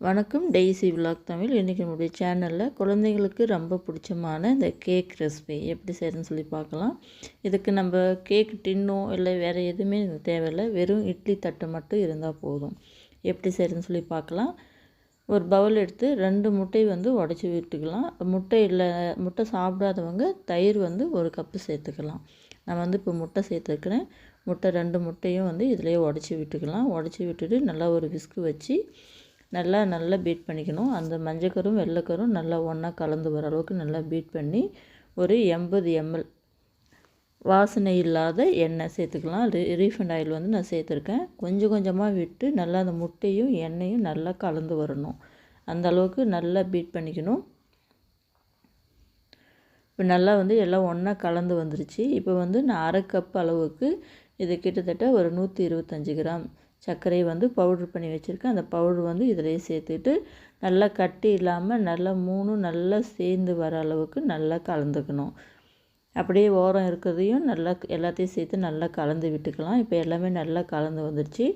வணக்கம். Daisy vlog Tamil. இன்றைக்கி நம்முடைய சேனலில் குழந்தைங்களுக்கு ரொம்ப பிடிச்சமான இந்த கேக் ரெசிபி எப்படி செய்கிறதுன்னு சொல்லி பார்க்கலாம். இதுக்கு நம்ம கேக் டின்னோ இல்லை வேறு எதுவுமே தேவையில்லை. வெறும் இட்லி தட்டு மட்டும் இருந்தால் போதும். எப்படி செய்கிறதுன்னு சொல்லி பார்க்கலாம். ஒரு பவுல் எடுத்து ரெண்டு முட்டை வந்து உடச்சி விட்டுக்கலாம். முட்டை இல்லை முட்டை சாப்பிடாதவங்க தயிர் வந்து ஒரு கப்பு சேர்த்துக்கலாம். நான் வந்து இப்போ முட்டை சேர்த்துருக்குறேன். முட்டை ரெண்டு முட்டையும் வந்து இதிலேயே உடச்சி விட்டுக்கலாம். உடச்சி விட்டுட்டு நல்லா ஒரு விஸ்கு வச்சு நல்லா நல்லா பீட் பண்ணிக்கணும். அந்த மஞ்சக்கரும் வெள்ளைக்கரும் நல்லா ஒன்றா கலந்து வர அளவுக்கு நல்லா பீட் பண்ணி ஒரு எண்பது எம்எல் வாசனை இல்லாத எண்ணெய் சேர்த்துக்கலாம். ரீ ரீஃபண்ட் ஆயில் வந்து நான் சேர்த்துருக்கேன். கொஞ்சம் கொஞ்சமாக விட்டு நல்லா அந்த முட்டையும் எண்ணெயும் நல்லா கலந்து வரணும். அந்த அளவுக்கு நல்லா பீட் பண்ணிக்கணும். இப்போ நல்லா வந்து எல்லாம் ஒன்றா கலந்து வந்துருச்சு. இப்போ வந்து நான் அரை கப் அளவுக்கு இது கிட்டத்தட்ட ஒரு நூற்றி இருபத்தஞ்சி கிராம் சர்க்கரையை வந்து பவுட்ரு பண்ணி வச்சுருக்கேன். அந்த பவுட்ரு வந்து இதிலே சேர்த்துட்டு நல்லா கட்டி இல்லாமல் நல்லா மூணும் நல்லா சேர்ந்து வர அளவுக்கு நல்லா கலந்துக்கணும். அப்படியே ஓரம் இருக்கிறதையும் நல்லா எல்லாத்தையும் சேர்த்து நல்லா கலந்து விட்டுக்கலாம். இப்போ எல்லாமே நல்லா கலந்து வந்துடுச்சு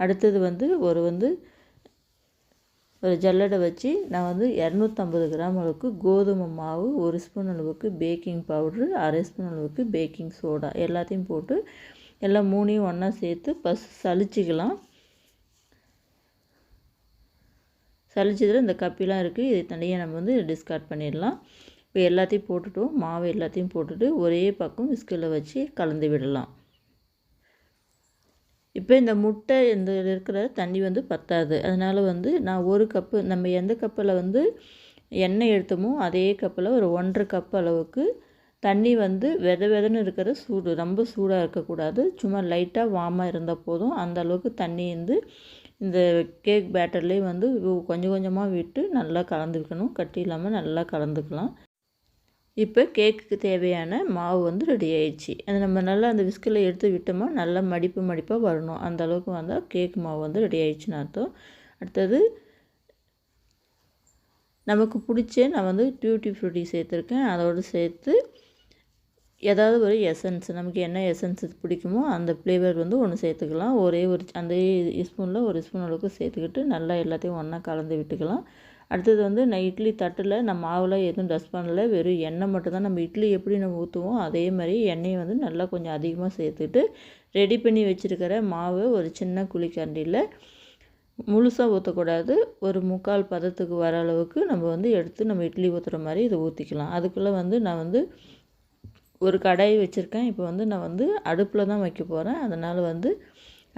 அடுத்தது வந்து ஒரு வந்து ஒரு ஜல்லடை வச்சு நான் வந்து இரநூத்தம்பது கிராம் அளவுக்கு கோதுமை மாவு ஒரு ஸ்பூன் அளவுக்கு பேக்கிங் பவுட்ரு அரை ஸ்பூன் அளவுக்கு பேக்கிங் சோடா எல்லாத்தையும் போட்டு எல்லாம் மூணையும் ஒன்றா சேர்த்து பஸ் சளிச்சிக்கலாம் சளிச்சதில் இந்த கப்பிலாம் இருக்குது இதை தனியாக நம்ம வந்து டிஸ்கார்ட் பண்ணிடலாம். இப்போ எல்லாத்தையும் போட்டுட்டோம். மாவு எல்லாத்தையும் போட்டுட்டு ஒரே பக்கம் விஸ்கில் வச்சு கலந்து விடலாம். இப்போ இந்த முட்டை இந்த இருக்கிற தண்ணி வந்து பத்தாது. அதனால் வந்து நான் ஒரு கப்பு நம்ம எந்த கப்பில் வந்து எண்ணெய் எடுத்தோமோ அதே கப்பில் ஒரு ஒன்றரை கப் அளவுக்கு தண்ணி வந்து வெத வெதன்னு இருக்கிற சூடு ரொம்ப சூடாக இருக்கக்கூடாது. சும்மா லைட்டாக வார்மாக இருந்தால் போதும். அந்த அளவுக்கு தண்ணி வந்து இந்த கேக் பேட்டர்லேயே வந்து கொஞ்சம் கொஞ்சமாக விட்டு நல்லா கலந்துக்கணும். கட்டி இல்லாமல் நல்லா கலந்துக்கலாம். இப்போ கேக்குக்கு தேவையான மாவு வந்து ரெடி ஆயிடுச்சு. அது நம்ம நல்லா அந்த விஸ்கில் எடுத்து விட்டோமா நல்லா மடிப்பு மடிப்பாக வரணும். அந்த அளவுக்கு வந்தால் கேக் மாவு வந்து ரெடி ஆயிடுச்சுன்னு அர்த்தம். அடுத்தது நமக்கு பிடிச்ச நான் வந்து டியூட்டி ஃப்ரூட்டி சேர்த்துருக்கேன். அதோடு சேர்த்து ஏதாவது ஒரு எசன்ஸ் நமக்கு என்ன எசன்ஸ் பிடிக்குமோ அந்த ஃப்ளேவர் வந்து ஒன்று சேர்த்துக்கலாம். ஒரே ஒரு அந்த ஸ்பூனில் ஒரு ஸ்பூன் அளவுக்கு சேர்த்துக்கிட்டு நல்லா எல்லாத்தையும் ஒன்றா கலந்து விட்டுக்கலாம். அடுத்தது வந்து நான் இட்லி தட்டில் நான் மாவில் எதுவும் டஸ்ட் பண்ணல. வெறும் எண்ணெய் மட்டும் தான் நம்ம இட்லி எப்படி நம்ம ஊற்றுவோம் அதே மாதிரி எண்ணெயை வந்து நல்லா கொஞ்சம் அதிகமாக சேர்த்துட்டு ரெடி பண்ணி வச்சுருக்கிற மாவு ஒரு சின்ன குழிக்கண்டியில் முழுசாக ஊற்றக்கூடாது ஒரு முக்கால் பதத்துக்கு வர அளவுக்கு நம்ம வந்து எடுத்து நம்ம இட்லி ஊற்றுற மாதிரி இதை ஊற்றிக்கலாம் அதுக்குள்ளே வந்து நான் வந்து ஒரு கடாய் வச்சுருக்கேன். இப்போ வந்து நான் வந்து அடுப்பில் தான் வைக்க போகிறேன் அதனால் வந்து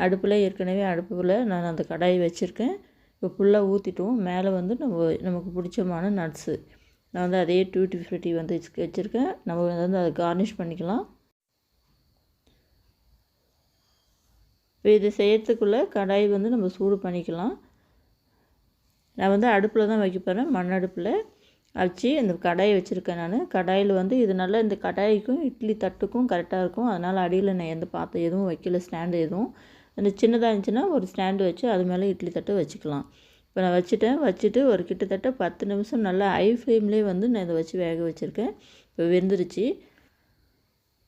அடுப்பில் ஏற்கனவே அடுப்பில் நான் அந்த கடாய் வச்சுருக்கேன். இப்போ ஃபுல்லாக ஊற்றிட்டோம் மேலே வந்து நம்ம நமக்கு பிடிச்சமான நட்ஸு நான் வந்து அதே டூட்டி ஃப்ரூட்டி வந்து வச்சுருக்கேன். நம்ம வந்து அதை கார்னிஷ் பண்ணிக்கலாம். இப்போ இது செய்யறதுக்குள்ளே கடாய் வந்து நம்ம சூடு பண்ணிக்கலாம். நான் வந்து அடுப்பில் தான் வைக்க போகிறேன் மண் அடுப்பில். அரைச்சி இந்த கடாயை வச்சுருக்கேன் நான். கடாயில் வந்து இது நல்லா இந்த கடாய்க்கும் இட்லி தட்டுக்கும் கரெக்டாக இருக்கும். அதனால் அடியில் நான் எந்த பாத்திரம் எதுவும் வைக்கல ஸ்டாண்டு எதுவும். அந்த சின்னதாக இருந்துச்சுன்னா ஒரு ஸ்டாண்டு வச்சு அது மேலே இட்லி தட்டு வச்சுக்கலாம். இப்போ நான் வச்சுட்டேன். வச்சுட்டு ஒரு கிட்டத்தட்ட பத்து நிமிஷம் நல்லா ஹை ஃப்ளேம்லேயே வந்து நான் இதை வச்சு வேக வச்சுருக்கேன். இப்போ வெந்துருச்சு.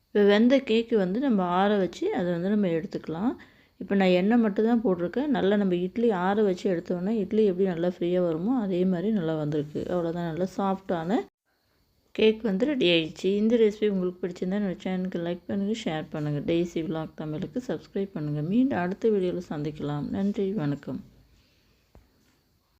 இப்போ வெந்த கேக்கு வந்து நம்ம ஆற வச்சு அதை வந்து நம்ம எடுத்துக்கலாம். இப்போ நான் எண்ணெய் மட்டும் தான் போட்டிருக்கேன். நல்லா நம்ம இட்லி ஆற வச்சு எடுத்தோன்னே இட்லி எப்படி நல்லா ஃப்ரீயாக வருமோ அதே மாதிரி நல்லா வந்திருக்கு. அவ்வளோதான் நல்லா சாஃப்டான கேக் வந்து ரெடி ஆகிடுச்சு இந்த ரெசிபி உங்களுக்கு பிடிச்சிருந்தா என்னோடய சேனலுக்கு லைக் பண்ணுங்கள் ஷேர் பண்ணுங்கள் டெய்ஸி விலாக் தமிழுக்கு சப்ஸ்கிரைப் பண்ணுங்கள் மீண்டும் அடுத்த வீடியோவில் சந்திக்கலாம். நன்றி வணக்கம்.